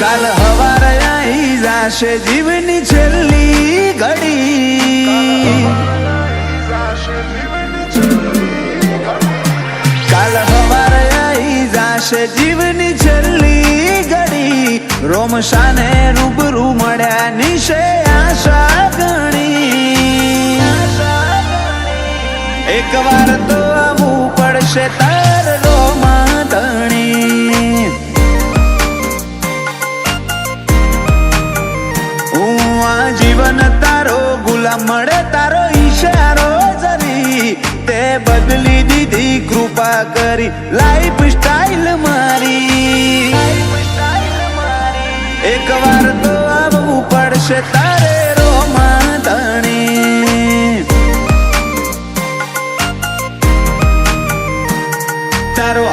કાલ હવારે આવી જાશે જીવની છેલ્લી ઘડી. કાલ હવારે આવી જાશે જીવની છેલ્લી ઘડી. રોમશાને રૂબરૂ મળ્યા નિશે આશા ગણી. એક વાર તો આવવું પડશે તાર રોમા ધણી. કરી લાઈફ સ્ટાઈલ મારી એક વાર તો આવવું પડશે તારે તારો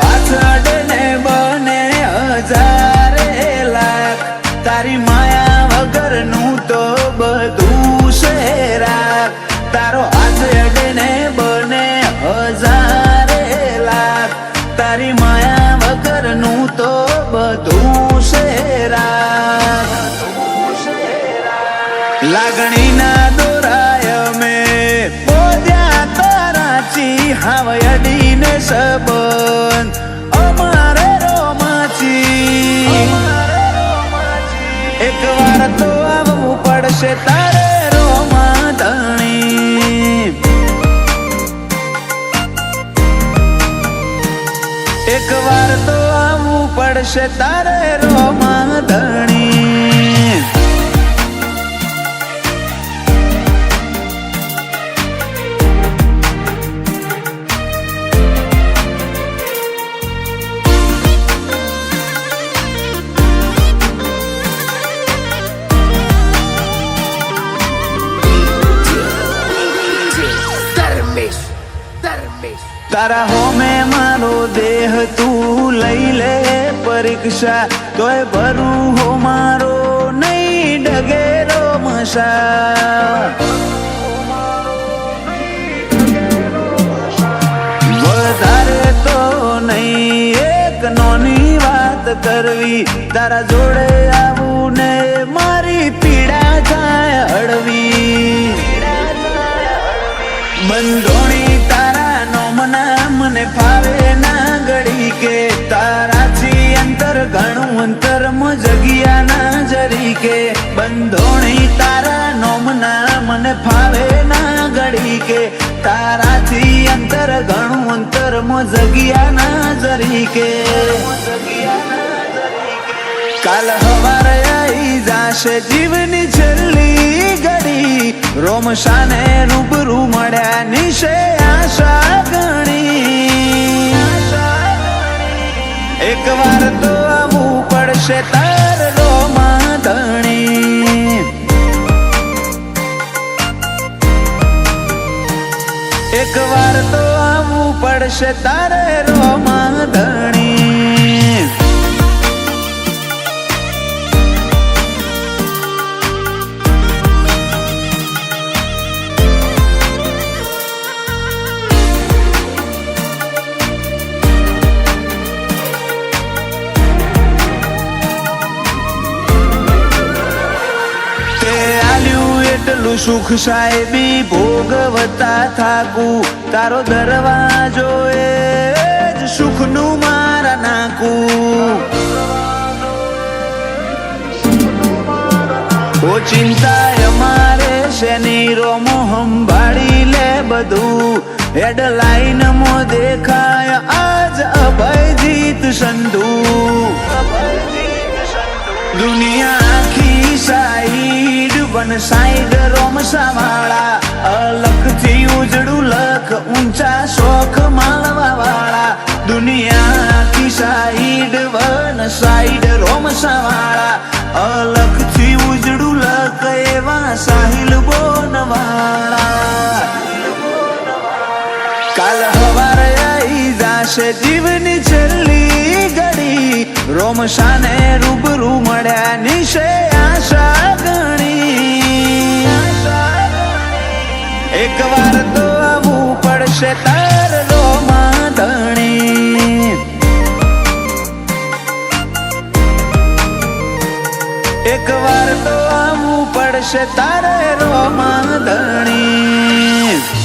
લાગણીના દોરાય અમે. બોધ્યા તારાચી હાવ અડીને સંબંધ અમારે રોમાચી. એક વાર તો આવવું પડશે તારે રોમા ધણી એક વાર તો આવવું પડશે તારે રોમા ધણી તારા હોમે મારો દેહ તું લઈ લે પરીક્ષા. તોય ભરું હો મારો નહીં ડગેરો મસા કરવી. તારા જોડે આવું ને મારી પીડા જાય હળવી. બંધોણી કે તારાથી અંતર ઘણું અંતર મો જગ્યા ના જરી કે કાલ હવારે આવી જાશે જીવની છેલ્લી ઘડી. રોમશાને રૂબરૂ મળ્યા નિશે આશા ગણી. એક વાર તો આવવું પડશે એક વાર તો આવવું પડશે તારે રોમાં ધણી આલ્યું સુખ સાહેબી, ભોગવતા થાકું. તારો દરવાજો એ જ સુખનું મારા નાકું. ઓ ચિંતા અમારે શેની રોમો સંભાળી લે બધું. હેડલાઈન મો દેખાય આજ અભયજીત સંધુ. દુનિયા સાઈડ રોમ સાઈડ રોમસાવાળા અલખથી ઉજળું લખ, ઊંચા શોખ માળવા વાળા દુનિયા સાઈડ વન, સાઈડ રોમસાવાળા અલખથી ઉજળું લખ, એવા સાહિલ બોનવાળા. કાલ હવારે આવી જાશે જીવની છેલ્લી ઘડી. રોમશાને રૂબરૂ મળ્યા નિશે પડશે તારે રોમાં ધણી